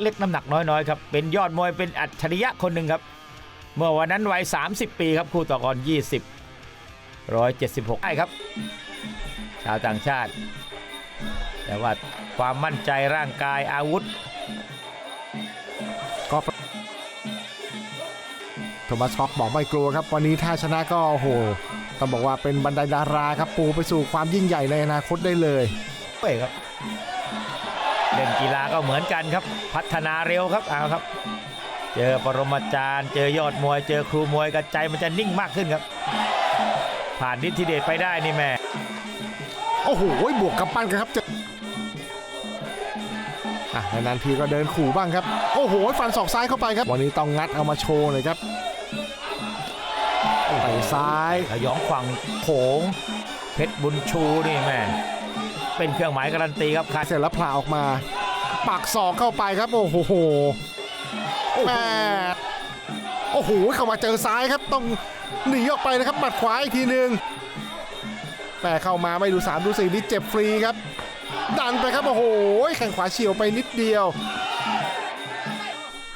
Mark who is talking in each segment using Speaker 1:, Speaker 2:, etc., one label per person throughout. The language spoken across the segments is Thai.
Speaker 1: เล็กน้ำหนักน้อยๆครับเป็นยอดมวยเป็นอัจฉริยะคนหนึ่งครับ เมื่อวันนั้นวัย 30 ปีครับคู่ต่อกร 20 176 ได้ครับ ชาวต่างชาติ แต่ว่าความมั่นใจร่างกายอาวุธ
Speaker 2: ก็โทมัสฮอกบอกไม่กลัวครับ วันนี้ถ้าชนะก็โอ้โหต้องบอกว่าเป็นบรรดาดาราครับปูไปสู่ความยิ่งใหญ่ในอนาคตได้เลย
Speaker 1: เว้ยครับ เล่นกีฬาก็เหมือนกันครับ พัฒนาเร็วครับเอาครับ เจอปรมาจารย์ เจอยอดมวย เจอครูมวยกระใจมันจะนิ่งมากขึ้นครับ ผ่านนิธิเดชไปได้นี่แม่
Speaker 2: โอ้โหบวกกับปั้นกันครับเจออะนานๆทีก็เดินขู่บ้างครับ โอ้โหฟันศอกซ้ายเข้าไปครับ วันนี้ต้องงัดเอามาโชว์หน่อยครับไปซ้าย
Speaker 1: ขยองขวังโขงเพชรบุญชูนี่แม่ เป็นเครื่องหมายการันตีครับใคร
Speaker 2: เสร็จแล้วผลาออกมา ปักศอกเข้าไปครับ โอ้โหแม่โอ้โหเข้ามาเจอซ้ายครับต้องหนีออกไปนะครับหมัดขวาอีกทีหนึ่งแม่เข้ามาไม่ดูสามดูสี่นี่เจ็บฟรีครับ ดันไปครับโอ้โหแข้งขวาเฉียวไปนิดเดียว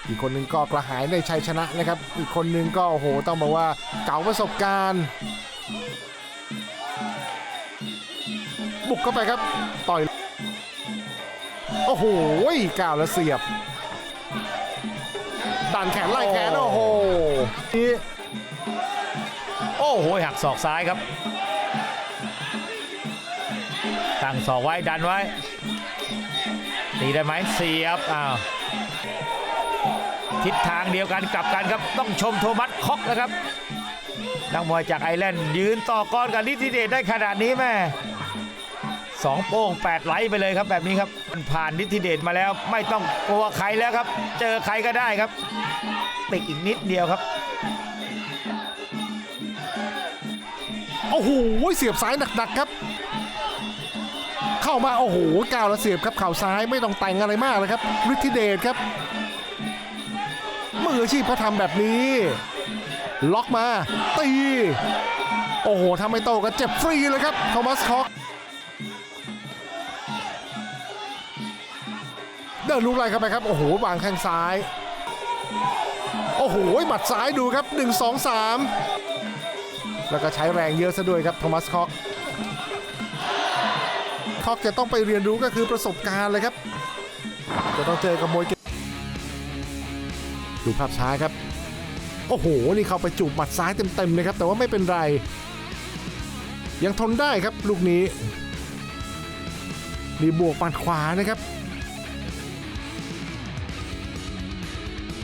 Speaker 2: อีกคนหนึ่งก็กระหายในชัยชนะนะครับ อีกคนหนึ่งก็โอ้โหต้องบอกว่าเก่าประสบการณ์ บุกเข้าไปครับ ต่อย โอ้โหก้าวแล้วเสียบดันแขนไล่แขน โอ้โหนี่
Speaker 1: โอ้โหหักศอกซ้ายครับ ตั้งศอกไว้ดันไว้ ตีได้ไหมเสียบ อ้าวทิศทางเดียวกันกลับกันครับ ต้องชมโทมัสคอกนะครับนักมวยจากไอร์แลนด์ยืนต่อกรกับลิทธิเดชได้ขนาดนี้แม่ สองโป้งแปดไหลไปเลยครับแบบนี้ครับมันผ่านลิทธิเดชมาแล้วไม่ต้องกลัวใครแล้วครับ เจอใครก็ได้ครับ ติดอีกนิดเดียวครับ
Speaker 2: โอ้โหเสียบซ้ายหนักๆครับ เข้ามาโอ้โหก้าวแล้วเสียบครับเข่าซ้ายไม่ต้องแต่งอะไรมากเลยครับฤทธิเดชครับมืออาชีพเขาทำแบบนี้ ล็อกมาตี โอ้โหทำไม่โตก็เจ็บฟรีเลยครับโทมัสคอก เดินลูกไล่เข้าไปครับ โอ้โหวางแข้งซ้าย โอ้โหหมัดซ้ายดูครับ 1 2 3 แล้วก็ใช้แรงเยอะซะด้วยครับโทมัสคอกคอกจะต้องไปเรียนรู้ก็คือประสบการณ์เลยครับ จะต้องเจอกับมวยเก่งดูภาพช้าครับ โอ้โห นี่เขาไปจูบหมัดซ้ายเต็มๆเลยครับ แต่ว่าไม่เป็นไร ยังทนได้ครับลูกนี้มีบวกปัดขวานะครับ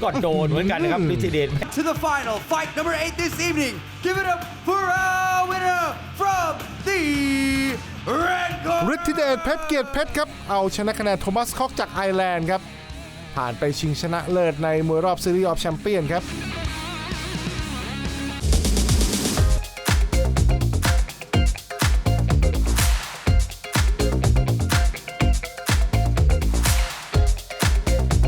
Speaker 1: ก็โดนเหมือนกันนะครับลิทธิเดช
Speaker 3: to the final fight number eight this evening. Give it up for our winner from the red
Speaker 2: ฤ
Speaker 3: corner.
Speaker 2: ทธิเดชเพชรเกียรติเพชรครับ เอาชนะคะแนนโทมัสคอกจากไอร์แลนด์ครับ ผ่านไปชิงชนะเลิศในมวยรอบซีรีส์ออฟแชมเปี้ยนครับ